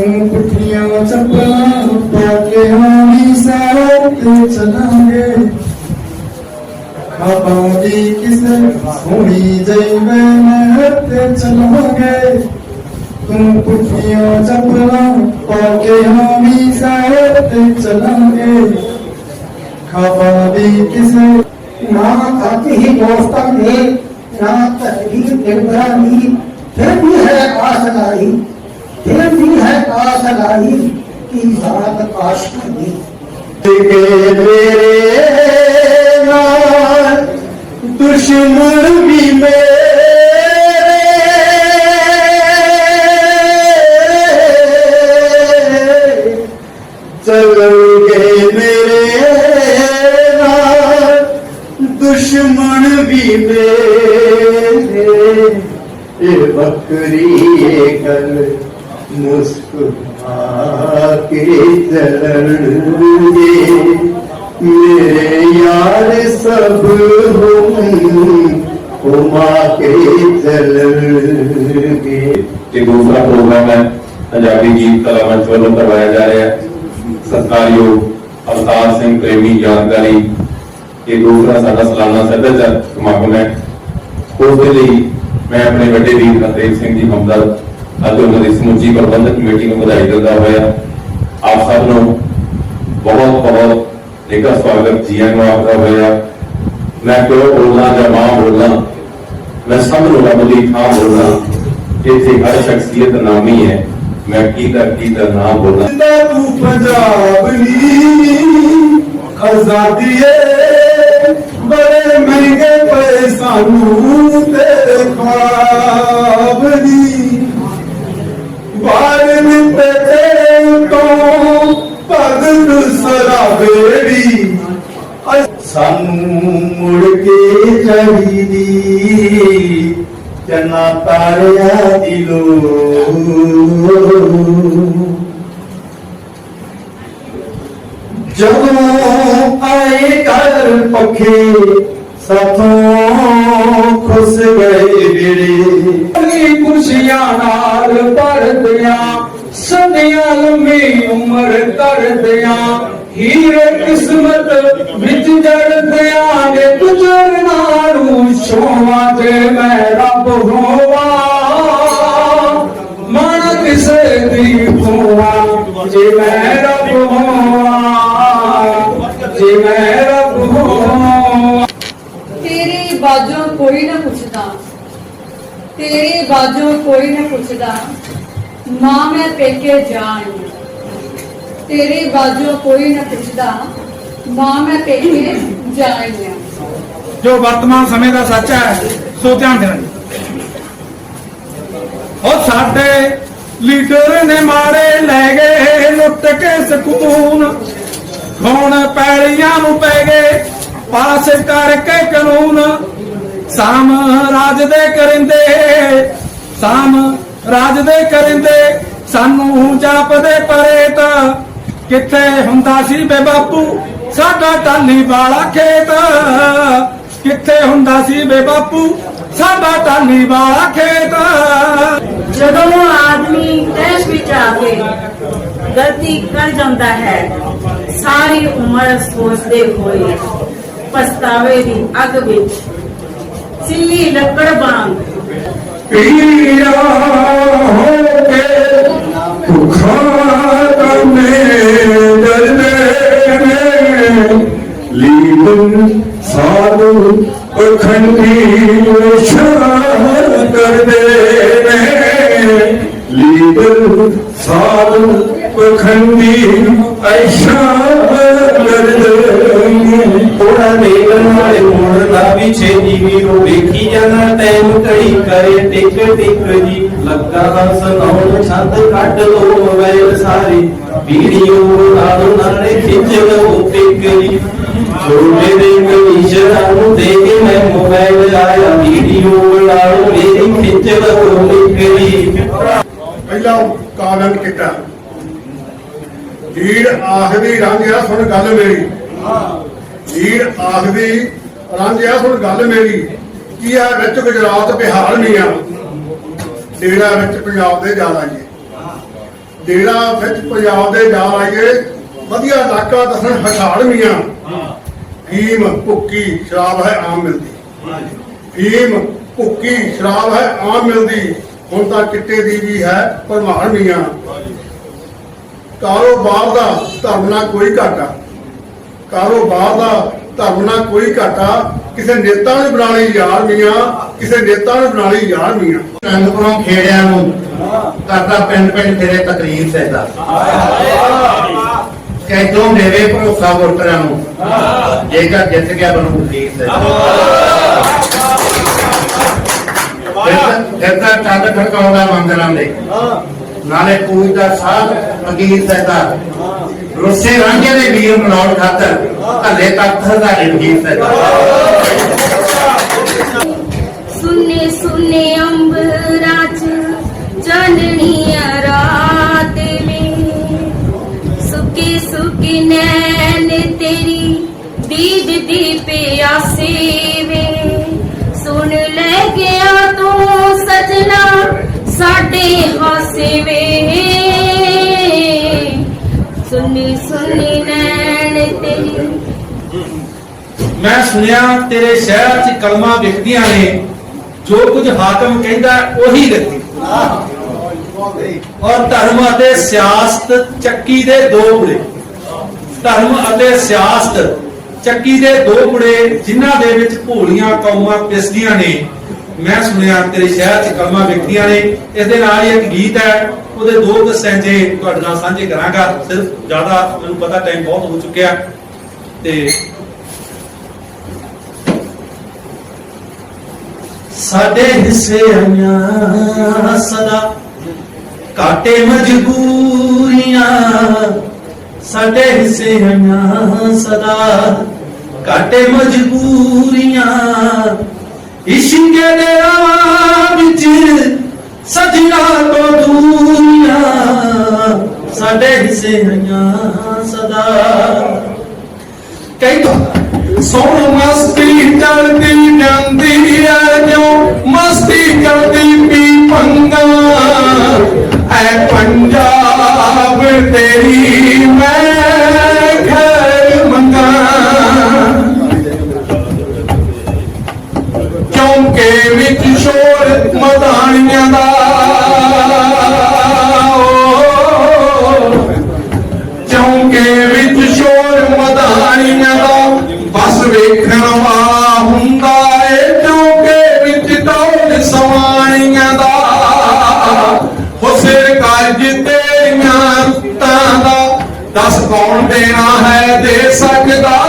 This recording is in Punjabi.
और ਪੁੱਠੀਆਂ ਚੱਪਲਾਂ ਪਾ ਕੇ ਹਾਣੀ ਸਾਥ ਚਲਾਂਗੇ ਖਾਬਾਂ ਦੀ ਕਿਸੇ ਸੋਹਣੀ ਜਈ ਮੈਂ ਤੇ ਚਲਾਂਗੇ ਤੂੰ ਪੁੱਠੀਆਂ ਚੱਪਲਾਂ ਪਾ ਕੇ ਹਾਣੀ ਸਾਥ ਚਲਾਂਗੇ ਖਾਬਾਂ ਦੀ ਕਿਸੇ ਨਾ ਖਤ ਹੀ ਦੋਸਤਾਂ ਨੇ ਨਾ ਤਸਵੀਰ ਦਿਲਬਰਾ ਦੀ ਫਿਰ ਵੀ ਹੈ ਆਸ ਲਾਈ ਫਿਰ ਤੇਰੀ ਹੈ ਕਾਸ ਲਾਈ ਕੀ ਸਾਤ ਕਾਸ਼ ਕਰਦੀ ਤੇ ਮੇਰੇ ਨਾਲ, ਦੁਸ਼ਮਣ ਵੀ ਮੇਰੇ। ਦੁਸ਼ਮਣ ਵੀ ਮੇਰੇ। ਇਹ ਬਕਰੀ ਇਹ ਗੱਲ میرے یار سب ہم دوسرا پروگرام ہے۔ پنجابی گیت کلا منچ والوں کروایا جا رہا ہے۔ ستار یوگ اوتار سنگھ پریمی یادگاری۔ یہ دوسرا سارا سالانہ سبھیاچار سماگم ہے۔ اس کے لیے میں اپنے وڈے دین ہردیپ سنگھ جی ہمدرد ਜੀ ਹਮਦਰਦ ਅਤੇ ਉਹਨਾਂ ਦੀ ਸਮੁੱਚੀ ਪ੍ਰਬੰਧਕ ਕਮੇਟੀ ਨੂੰ ਵਧਾਈ ਦਿੰਦਾ ਹੋਇਆ ਆਪ ਸਭ ਨੂੰ ਬਹੁਤ ਬਹੁਤ ਨਿੱਘਾ ਸਵਾਗਤ ਜੀ ਆਇਆਂ ਨੂੰ ਆਖਦਾ ਹੋਇਆ ਮੈਂ ਕਿਉਂ ਬੋਲਣਾ ਜਾਂ ਮਾਂ ਬੋਲਣਾ ਮੈਂ ਸਭ ਨੂੰ ਰੱਬ ਦੀ ਥਾਂ ਬੋਲਣਾ ਇੱਥੇ ਹਰ ਸ਼ਖਸੀਅਤ ਨਾਮੀ ਹੈ ਮੈਂ ਕੀ ਧਰਤੀ ਦਾ ਨਾਮ ਬੋਲਣਾ ਜਿੰਦਾ ਤੂੰ ਪੰਜਾਬ ਨੀ ਆਜ਼ਾਦੀਏ ਬੜੇ ਸਰਾਵੇੜੀ ਸਾਨੂੰ ਮੁੜ ਕੇ ਚਾਹੀਦੀ ਚੰਨਾ ਤਾਰਿਆ ਦਿਲੋ ਜਦੋਂ ਆਏ ਘਰ ਪੱਖੇ, ਸਾਥੋਂ ਖੁਸ ਗਏ ਵੇੜੇ ਅਲੀ ਕੁਰਸੀਆਂ ਨਾਲ ਪਰਦਿਆਂ ਸਦਿਆਂ ਲੰਮੀ ਉਮਰ ਕਰਦਿਆਂ ਹੀਰੇ ਕਿਸਮਤ ਵਿੱਚ ਜੜਦਿਆਂ ਨੇ ਗੁਜਰਨਾ ਨੂੰ ਛੋਵਾਂ ਤੇ ਮੈਂ ਰੱਬ ਹੋਵਾਂ। ਮਨ ਕਿਸੇ ਦੀ ਹੋਵਾਂ ਜੇ ਮੈਂ ਰੱਬ ਹੋਵਾਂ, ਜੇ ਮੈਂ ਰੱਬ ਹੋਵਾਂ। ਤੇਰੇ ਬਾਝੋਂ ਕੋਈ ਨਾ ਪੁੱਛਦਾ, ਤੇਰੇ ਬਾਝੋਂ ਕੋਈ ਨਾ ਪੁੱਛਦਾ ਮਾਂ ਮੈਂ ਪੇਕੇ ਜਾਣ। ਤੇਰੀ ਬਾਝੋਂ ਕੋਈ ਨਾ ਪੁੱਛਦਾ। ਮਾਂ ਮੈਂ ਪੇਕੇ ਜਾਣ ਜੋ ਵਰਤਮਾਨ ਸਮੇਂ ਦਾ ਸੱਚ ਹੈ, ਸੋ ਧਿਆਨ ਦੇਣਾ। ਉਹ ਸਾਡੇ ਲੀਡਰ ਨੇ ਮਾਰੇ ਲੈ ਗਏ, ਲੁੱਟ ਕੇ ਸਕੂਨ। ਹੁਣ ਪੈੜੀਆਂ ਨੂੰ ਪੈ ਗਏ, ਪਾਸ ਕਰਕੇ ਕਾਨੂੰਨ। ਸਾਮ ਰਾਜ ਦੇ ਕਰਿੰਦੇ, ਸਾਮ ਰਾਜ ਦੇ ਕਰਿੰਦੇ, ਸਾਨੂੰ ਜਾਪਦੇ ਪਰੇ ਤਾਂ ਕਿੱਥੇ ਹੁੰਦਾ ਸੀ ਬੇ ਬਾਪੂ? ਸਾਡਾ ਟਾਲੀ ਵਾਲਾ ਖੇਤ। ਕਿੱਥੇ ਹੁੰਦਾ ਸੀ ਬੇ ਬਾਪੂ? ਸਾਡਾ ਟਾਲੀ ਵਾਲਾ ਖੇਤ। ਜਦੋਂ ਆਦਮੀ ਤੈਸ਼ ਵਿੱਚ ਆ ਕੇ ਗਲਤੀ ਕਰ ਜਾਂਦਾ ਹੈ ਸਾਰੀ ਉਮਰ ਸੋਚਦੇ ਹੋਏ ਪਛਤਾਵੇ ਦੀ ਅੱਗ ਵਿੱਚ ਸਿੱਲੀ ਲੱਕੜ ਵਾਂਗ ਪੀਰਾ ਹੋ ਕੇ ਭੁੱਖਾ ਡਰਦੇ ਨੇ ਲੀਨ ਸਾਧੂ ਅਖੰਡੀ ਸ਼ਾਨ ਕਰਦੇ ਨੇ। ਲੀਨ ਸਾਧੂ ਅਖੰਡੀ ਐਸ਼ਾ ਕਰਦੇ ਨੇ। ਥੋੜਾ ਦੇਖਣ ਵਾਲੇ ਮੁੜਦਾ ਵੀ ਛੇਤੀ ਵੀਰੋ ਵੇਖੀ ਜਾਣਾ ਤੈਨੂੰ ਕਈ ਕਰੇ ਟਿਕ ਟਿਕ ਜੀ। ਲੱਗਾ ਦਾ ਸੁਣਾਉਣ ਛੰਦ ਕੱਢ ਲੋ ਮੋਬਾਈਲ ਸਾਰੀ। ਵੀਡੀਓ ਨਾਲ ਨਾ ਲੋ ਟਿਕਰੀ ਛੋਟੇ ਦੇ ਕਮਿਸ਼ਨਰ ਨੂੰ ਦੇ ਕੇ ਮੈਂ ਮੋਬਾਈਲ ਲਾਇਆ ਵੀਡੀਓ ਬਣਾ ਮੇਰੀ। ਖਿੱਚ ਲੋ ਪਹਿਲਾ ਕਾਰਨ ਕੀਤਾ ਢੀੜ ਆਖਦੀ ਰਾਂਝਿਆ ਸੁਣ ਗੱਲ ਮੇਰੀ। ਢੀੜ ਆਖਦੀ ਰਾਂਝਿਆ ਸੁਣ ਗੱਲ ਮੇਰੀ ਕੀ ਆ ਵਿੱਚ ਗੁਜਰਾਤ ਬਿਹਾਰ ਮੀਆਂ ਡੇਰਾ ਵਿੱਚ ਪੰਜਾਬ ਦੇ ਜ਼ਿਆਦਾ ਜੀ ਆਈਏ ਵਿੱਚ ਪੰਜਾਬ ਦੇ ਜਾ ਆਈਏ, ਵਧੀਆ ਇਲਾਕਾ ਦੱਸਣ ਹਛਾੜ ਮੀਆਂ ਫੀਮ ਭੁੱਕੀ, ਸ਼ਰਾਬ ਹੈ ਆਮ ਮਿਲਦੀ। ਫੀਮ ਭੁੱਕੀ, ਸ਼ਰਾਬ ਹੈ ਆਮ ਮਿਲਦੀ। ਹੁਣ ਤਾਂ ਚਿੱਟੇ ਦੀ ਵੀ ਹੈ ਭਰਮਾਰ ਮੀਆਂ ਕਾਰੋਬਾਰ ਦਾ ਧਰਮ ਨਾਲ ਕੋਈ ਘਾਟਾ। ਕਾਰੋਬਾਰ ਦਾ ਧਰਮ ਨਾਲ ਕੋਈ ਘਾਟਾ ਕਿਸੇ ਨੇਤਾ ਨੇ ਬਣਾ ਲਈ ਯਾਰ ਮੀਆਂ, ਕਿਸੇ ਨੇਤਾ ਨੇ ਬਣਾ ਲਈ ਯਾਰ ਮੀਆਂ। ਰੰਗਪੁਰੋਂ ਖੇੜਿਆਂ ਨੂੰ, ਕਰਦਾ ਪਿੰਡ ਪਿੰਡ ਫਿਰੇ ਤਕਰੀਰ ਸਹਿਦਾ। ਕੈਦੋਂ ਦੇਵੇ ਭਰੋਸਾ ਵੋਟਰਾਂ ਨੂੰ, ਜੇਕਰ ਜਿੱਤ ਗਿਆ ਬਣੂ ਵਜ਼ੀਰ ਸਹਿਦਾ। ਫਿਰ ਤਾਂ ਖੜਕਾਉਂਦਾ ਮੰਗਲਾਂ ਦੇ। ਨਾਲੇ ਪੂਜਦਾ ਸਾਧ ਫਕੀਰ ਸਹਿਦਾ। ਰੁੱਸੇ ਰਾਂਝੇ ਦੇ ਵੀਰ ਮਨਾਉਣ ਖਾਤਰ ਹੱਲੇ ਤੱਕ ਹਜ਼ਾਰੇ ਵਜ਼ੀਰ ਸਹਿਦਾ। ਸੁਨੇ ਸੁਨੇ ਚ ਚਾਨਣੀਆਂ ਰਾਤ ਵੇ। ਸੁੱਕੀ ਸੁੱਕੀ ਨੈਣ ਤੇਰੀ, ਦੀਦ ਦੀ ਪਿਆਸੇ ਵੇ। ਸੁਣ ਲੈ ਗਿਆ ਤੂੰ ਸਜਣਾ ਸਾਡੇ ਹਾਸੇ ਵੇ। ਸੁਣੀ ਸੁਨੀ ਨੈਣ ਤੇਰੀ। ਮੈਂ ਸੁਣਿਆ ਤੇਰੇ ਸ਼ਹਿਰ 'ਚ ਕਲਮਾਂ ਵਿਕਦੀਆਂ ਨੇ। ਜੋ ਕੁਝ ਹਾਕਮ ਕਹਿੰਦਾ, ਉਹੀ ਲਿਖਦੀ ਔਰ ਧਰਮ ਅਤੇ ਸਿਆਸਤ ਚੱਕੀ ਦੇ ਦੋ ਬੁੜੇ। ਧਰਮ ਅਤੇ ਸਿਆਸਤ ਚੱਕੀ ਦੇ ਦੋ ਬੁੜੇ, ਜਿਨ੍ਹਾਂ ਦੇ ਵਿੱਚ ਭੋਲੀਆਂ ਕੌਮਾਂ ਪਿਸਦੀਆਂ ਨੇ। ਮੈਂ ਸੁਣਿਆ ਤੇਰੇ ਸ਼ਹਿਰ 'ਚ ਕੌਮਾਂ ਵਿਕਦੀਆਂ ਨੇ। ਇਸ ਦੇ ਨਾਲ ਹੀ ਇੱਕ ਗੀਤ ਹੈ, ਉਹਦੇ ਦੋ ਕੁ ਸੈਂਜੇ ਤੁਹਾਡੇ ਨਾਲ ਸਾਂਝੇ ਕਰਾਂਗਾ। ਸਿਰਫ ਜ਼ਿਆਦਾ ਮੈਨੂੰ ਪਤਾ ਟਾਈਮ ਬਹੁਤ ਹੋ ਚੁੱਕਿਆ। ਤੇ ਸਾਡੇ ਹਿੱਸੇ ਆਈਆਂ ਸਦਾ ਕਾਟੇ ਮਜਬੂਰੀਆਂ। ਸਾਡੇ ਹਿੱਸੇ ਆਈਆਂ ਸਦਾ ਕਾਟੇ ਮਜਬੂਰੀਆਂ। ਇਸ਼ਕ ਦੇ ਰਾਹ ਵਿੱਚ ਸਜਣਾ ਤੋਂ ਦੂਰੀਆਂ। ਸਾਡੇ ਹਿੱਸੇ ਆਈਆਂ ਸਦਾ। ਕਈ ਸੋਣ ਮਸਤੀ ਕੌਣ ਦੇਣਾ ਹੈ ਦੇ ਸਕਦਾ?